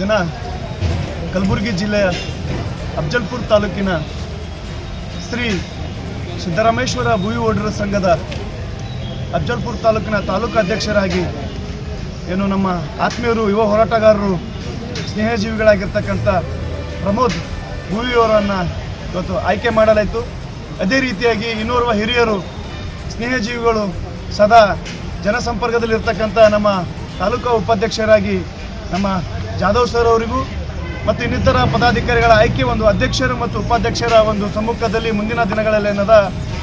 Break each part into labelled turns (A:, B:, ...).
A: ದಿನ ಕಲಬುರಗಿ ಜಿಲ್ಲೆಯ ಅಫ್ಜಲ್ಪುರ್ ತಾಲೂಕಿನ ಶ್ರೀ ಸಿದ್ದರಾಮೇಶ್ವರ ಭೂಯಿ ಓಡರ ಸಂಘದ ಅಫ್ಜಲ್ಪುರ್ ತಾಲೂಕಿನ ತಾಲೂಕು ಅಧ್ಯಕ್ಷರಾಗಿ ಏನು ನಮ್ಮ ಆತ್ಮೀಯರು, ಯುವ ಹೋರಾಟಗಾರರು, ಸ್ನೇಹಜೀವಿಗಳಾಗಿರ್ತಕ್ಕಂಥ ಪ್ರಮೋದ್ ಭೂಯಿಯವರನ್ನು ಇವತ್ತು ಆಯ್ಕೆ ಮಾಡಲಾಯಿತು. ಅದೇ ರೀತಿಯಾಗಿ ಇನ್ನೋರ್ವ ಹಿರಿಯರು, ಸ್ನೇಹಜೀವಿಗಳು ಸದಾ ಜನಸಂಪರ್ಕದಲ್ಲಿರ್ತಕ್ಕಂಥ ನಮ್ಮ ತಾಲೂಕು ಉಪಾಧ್ಯಕ್ಷರಾಗಿ ನಮ್ಮ ಜಾಧವ್ ಸರ್ ಅವರಿಗೂ ಮತ್ತು ಇನ್ನಿತರ ಪದಾಧಿಕಾರಿಗಳ ಆಯ್ಕೆ ಒಂದು ಅಧ್ಯಕ್ಷರು ಮತ್ತು ಉಪಾಧ್ಯಕ್ಷರ ಒಂದು ಸಮ್ಮುಖದಲ್ಲಿ ಮುಂದಿನ ದಿನಗಳಲ್ಲಿ ಏನದ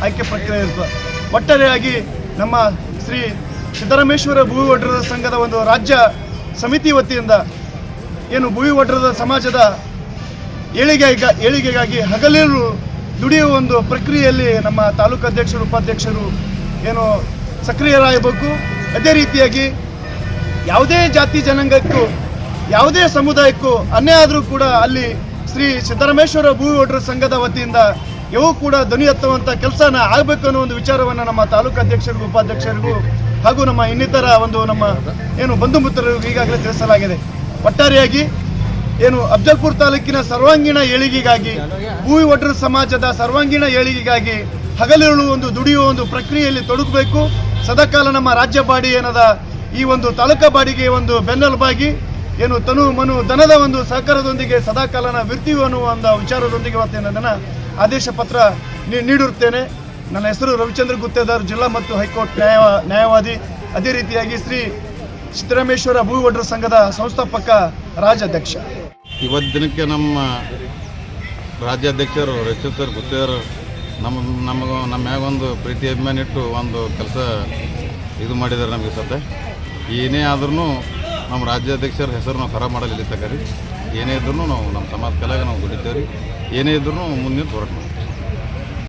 A: ಆಯ್ಕೆ ಪ್ರಕ್ರಿಯೆ ಇರ್ತದೆ. ಒಟ್ಟಾರೆಯಾಗಿ ನಮ್ಮ ಶ್ರೀ ಸಿದ್ದರಾಮೇಶ್ವರ ಭೂ ಒಡ್ರದ ಸಂಘದ ಒಂದು ರಾಜ್ಯ ಸಮಿತಿ ವತಿಯಿಂದ ಏನು ಭೂ ಒಡ್ರದ ಸಮಾಜದ ಏಳಿಗೆ ಏಳಿಗೆಗಾಗಿ ಹಗಲಿರು ದುಡಿಯುವ ಒಂದು ಪ್ರಕ್ರಿಯೆಯಲ್ಲಿ ನಮ್ಮ ತಾಲೂಕು ಅಧ್ಯಕ್ಷರು, ಉಪಾಧ್ಯಕ್ಷರು ಏನು ಸಕ್ರಿಯರಾಗಬೇಕು. ಅದೇ ರೀತಿಯಾಗಿ ಯಾವುದೇ ಜಾತಿ ಜನಾಂಗಕ್ಕೂ, ಯಾವುದೇ ಸಮುದಾಯಕ್ಕೂ ಅನ್ಯಾಯ ಆದರೂ ಕೂಡ ಅಲ್ಲಿ ಶ್ರೀ ಸಿದ್ದರಾಮೇಶ್ವರ ಭೂ ಒಡ್ರ ಸಂಘದ ವತಿಯಿಂದ ಇವು ಕೂಡ ಧ್ವನಿ ಎತ್ತುವಂಥ ಕೆಲಸನ ಆಗಬೇಕು ಅನ್ನೋ ಒಂದು ವಿಚಾರವನ್ನು ನಮ್ಮ ತಾಲೂಕು ಅಧ್ಯಕ್ಷರಿಗೂ, ಉಪಾಧ್ಯಕ್ಷರಿಗೂ ಹಾಗೂ ನಮ್ಮ ಇನ್ನಿತರ ಒಂದು ನಮ್ಮ ಏನು ಬಂಧು ಮಿತ್ರರಿಗೂ ಈಗಾಗಲೇ ತಿಳಿಸಲಾಗಿದೆ. ಒಟ್ಟಾರೆಯಾಗಿ ಏನು ಅಫ್ಜಲ್ಪುರ್ ತಾಲೂಕಿನ ಸರ್ವಾಂಗೀಣ ಏಳಿಗೆಗಾಗಿ ಭೂವಿ ಒಡ್ರ ಸಮಾಜದ ಸರ್ವಾಂಗೀಣ ಏಳಿಗೆಗಾಗಿ ಹಗಲಿರುಳು ಒಂದು ದುಡಿಯುವ ಒಂದು ಪ್ರಕ್ರಿಯೆಯಲ್ಲಿ ತೊಡಗಬೇಕು. ಸದಾಕಾಲ ನಮ್ಮ ರಾಜ್ಯ ಬಾಡಿ ಏನದ ಈ ಒಂದು ತಾಲೂಕಾ ಬಾಡಿಗೆ ಒಂದು ಬೆನ್ನೆಲುಬಾಗಿ ಏನು ತನು ಮನು ದನದ ಒಂದು ಸಹಕಾರದೊಂದಿಗೆ ಸದಾಕಾಲನ ವಿರ್ತೀವಿ ಅನ್ನುವ ಒಂದು ವಿಚಾರದೊಂದಿಗೆ ಇವತ್ತಿನ ಆದೇಶ ಪತ್ರ ನೀಡಿರುತ್ತೇನೆ. ನನ್ನ ಹೆಸರು ರವಿಚಂದ್ರ ಗುತ್ತೇದಾರ್, ಜಿಲ್ಲಾ ಮತ್ತು ಹೈಕೋರ್ಟ್ ನ್ಯಾಯ ನ್ಯಾಯವಾದಿ. ಅದೇ ರೀತಿಯಾಗಿ ಶ್ರೀ ಸಿದ್ದರಾಮೇಶ್ವರ ಭೂ ಒಡ್ರ ಸಂಘದ ಸಂಸ್ಥಾಪಕ, ರಾಜ್ಯಾಧ್ಯಕ್ಷ.
B: ಇವತ್ತು ದಿನಕ್ಕೆ ನಮ್ಮ ರಾಜ್ಯಾಧ್ಯಕ್ಷರು, ರವಿಚಂದ್ರ ಗುತ್ತೇದಾರ್, ನಮ್ಮ ನಮಗೂ ನಮ್ಮ ಮ್ಯಾಗೊಂದು ಪ್ರೀತಿ ಅಭಿಮಾನಿಟ್ಟು ಒಂದು ಕೆಲಸ ಇದು ಮಾಡಿದ್ದಾರೆ ನಮಗೆ ಸದ್ಯ. ಏನೇ ಆದ್ರೂ ನಮ್ಮ ರಾಜ್ಯಾಧ್ಯಕ್ಷರ ಹೆಸರು ನಾವು ಖರಾಬ್ ಮಾಡಲಿಲ್ಲ ತಗರಿ ಏನೇ ಇದ್ರೂ ನಾವು ನಮ್ಮ ಸಮಾಜ ಕಲಾಗ ನಾವು ದುಡಿತೇವೆ ರೀ ಏನೇ ಇದ್ರೂ ಮುಂದಿನ ಹೋರಾಟ ಮಾಡ್ತೀವಿ.